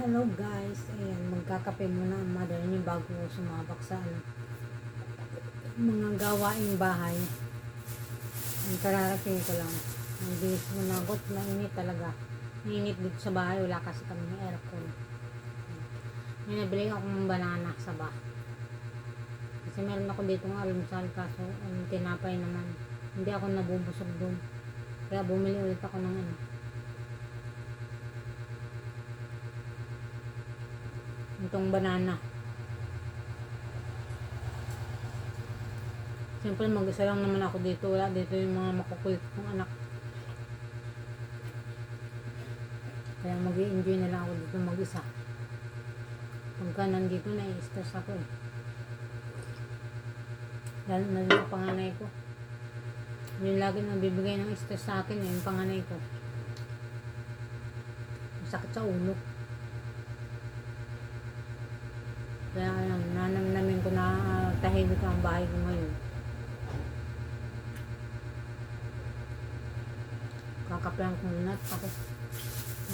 Hello guys, ayan, magkakape muna ang mother niyo bago sumabak sa ano, mga gawaing bahay. Ang kararating ko lang. Ang bilis mo nagot, mainit talaga. Mainit dito sa bahay, wala kasi kami ng aircon. May nabili akong banana sa ba. Kasi meron ako dito ng almusal kaso ang tinapay naman. Hindi ako nabubusog doon. Kaya bumili ulit ako ng ano, itong banana. Siyempre mag-isa lang naman ako dito. Wala dito yung mga makukulit kong anak. Kaya mag enjoy na lang ako dito mag-isa. Pagka nandito na stress ako eh. Lalo na sa panganay ko. Yung lagi nang bibigay ng stress sa akin eh, yung panganay ko. Masakit sa ulo. Kaya ayan, nanamnamin ko na ah, tahimik ang bahay ko ngayon. Kakaplang ko muna ako.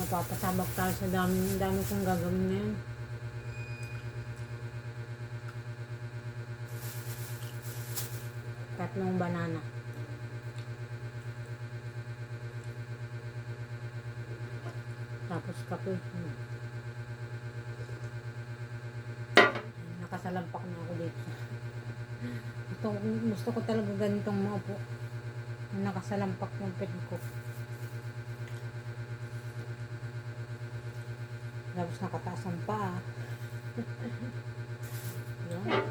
Mapapasabak tayo sa dami, dami kong gagawin ngayon. Tatlong banana. Tapos kape. Nakasalampak na ako dito. Ko- gusto ko talaga ganitong maupo. Nakasalampak yung pet ko. Tapos nakataas ang paa. Yan.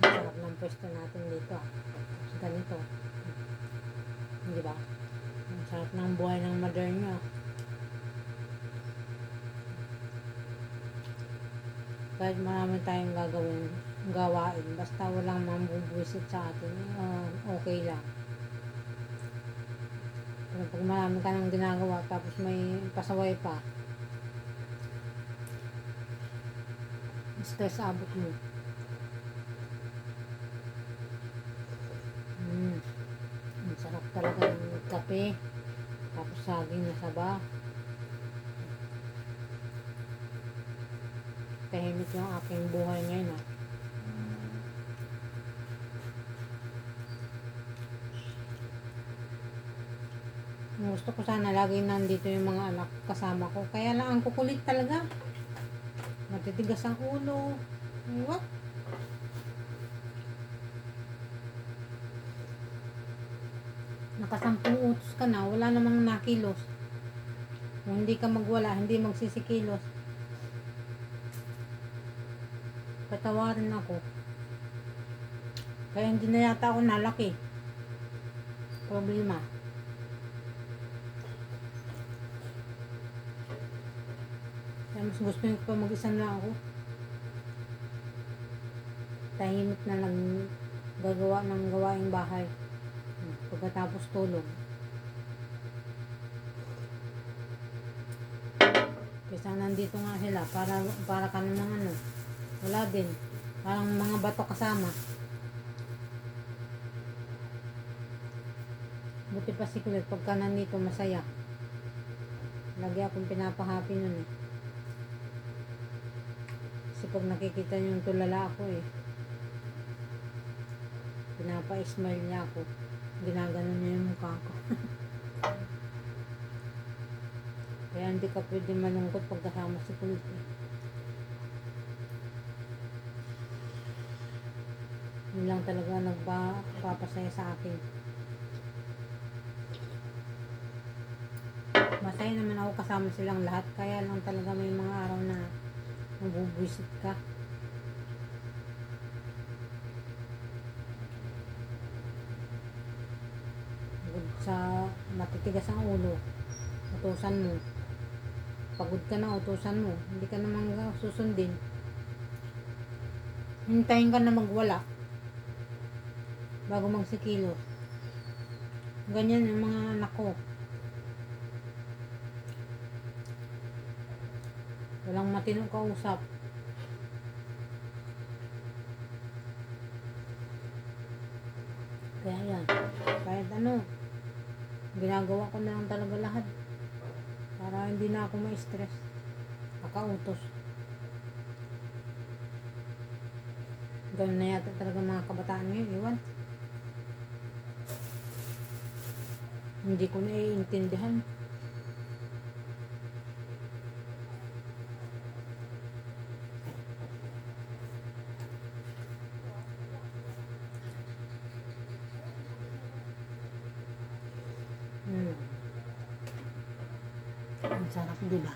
Sarap ng pwesto natin dito. ah. Ganito. Hindi ba? Ang sarap ng buhay ng mother niyo. Kahit marami tayong gagawin, gawain, basta walang mambubuisit sa atin, uh, okay lang. Pero pag marami ka nang ginagawa, tapos may pasaway pa, stress abot mo. Mm. Ang sarap talaga ng kape, tapos saging na saba. Tahimik yung aking buhay ngayon ah. Gusto ko sana lagi nandito yung mga anak kasama ko. Kaya lang ang kukulit talaga. Matitigas ang ulo. What? Nakasampung utos ka na, wala namang nakilos. Kung hindi ka magwala, hindi magsisikilos. Patawarin ako. Kaya hindi na yata ako nalaki. Problema. Kaya mas gusto ko pa mag-isa na ako. Tahimik na lang gagawa ng gawaing bahay. Pagkatapos tulog. Kaysa nandito nga sila para para ka namang ano, wala din. Parang mga bato kasama. Buti pa si Kulit, pagka nandito masaya. Lagi akong pinapahappy nun eh. Kasi pag nakikita niyo yung tulala ako eh. Pinapa-smile niya ako. Ginaganon niya yung mukha ko. Kaya hindi ka pwede malungkot pagkasama si Kulit eh. Yun lang talaga nagpapasaya sa akin. Masaya naman ako kasama silang lahat. Kaya lang talaga may mga araw na mabubwisit ka. Sa matitigas ang ulo, utusan mo. Pagod ka na, utusan mo. Hindi ka naman susundin. Hintayin ka na magwala bago magsikilo. Ganyan yung mga anak ko. Walang matinong kausap. Kaya yan. Kahit ano, ginagawa ko na lang talaga lahat. Para hindi na ako ma-stress. Nakautos. Ganun na yata talaga mga kabataan ngayon, iwan. Hindi ko na iintindihan. Hmm. Ang sarap, di ba?